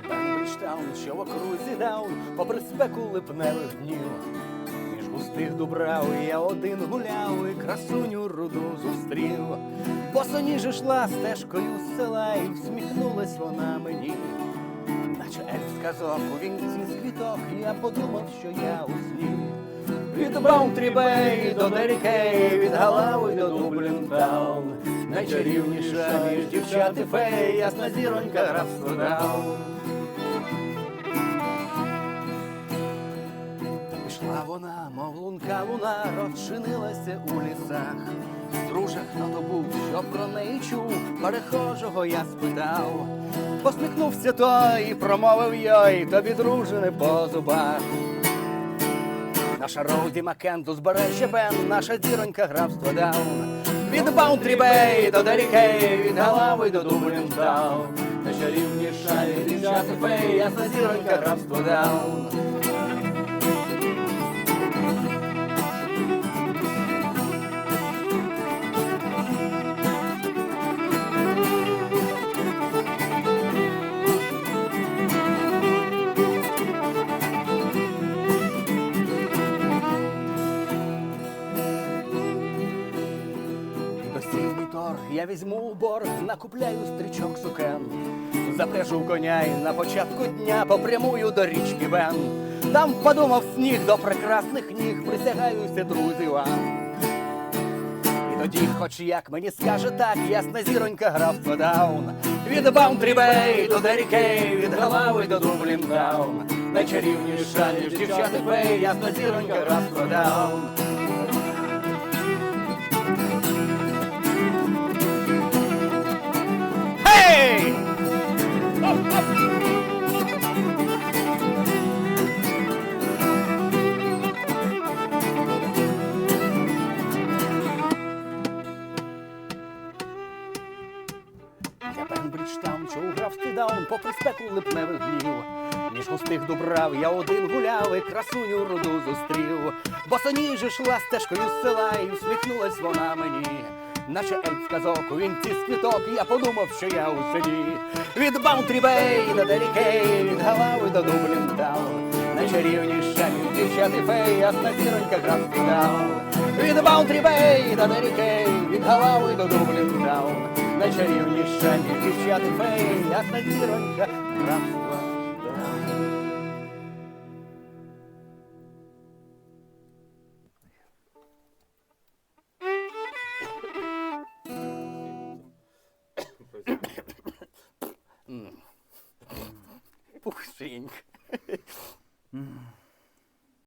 Бріджтаун, що в окрузі даун, попри спеку липневих днів. Між густих дубрав я один гуляв і красуню руду зустрів. Босоніж йшла стежкою з села і всміхнулась вона мені. Наче ельф сказок у вінці з квіток, я подумав, що я у сні. Від Баунтрі Бей до Дері Кей, від Галави до Дублін Таун. Найчарівніша між дівчат і фей, ясна зіронька графство Даун. Пішла вона, мов лунка луна, розчинилася у лісах. Друже, хто то був, що про неї чув, перехожого я спитав. Посміхнувся той і промовив йой, тобі друже не по зубах. Наша Роуді Маккенду збереже Бен, наша зіронька графство Даун. Від Баунтрі Бей до Дері Кей, від Галави до Дублін Таун. Наша рівніша від дівчат і фей, ясна зіронька графство Даун. Осінній торг я візьму у борг, накупляю стрічок сукен. Запряжу коня і на початку дня попрямую до річки Вен. Там подумав сніг до прекрасних ніг, присягаюся, друзі вам. І тоді, хоч як мені скаже так, ясна зіронька графства Даун. Від Баунтрі Бей до Дері Кей, від Галави до Дублін Таун. Найчарівніша ніж дівчата фей, ясна зіронька графства Даун. Я Пембриджтаун, що графстві даун, попри спеку липневих днів. Між густих дубрав я один гуляв і красуню руду зустрів. Босоніж йшла стежкою села і усміхнулась вона мені. Наче ельф казок у вінці з я подумав, що я у селі. Від Баунтрі Бей до Дерікей, від Галави до Дублін Таун. Найчарівніша дівчат і фей, ясна зіронька графство Даун. Від Баунтрі Бей до Дерікей, від Галави до Дублін Таун. Найчарівніша між дівчат і фей, ясна зіронька графство Даун. Пухсінька.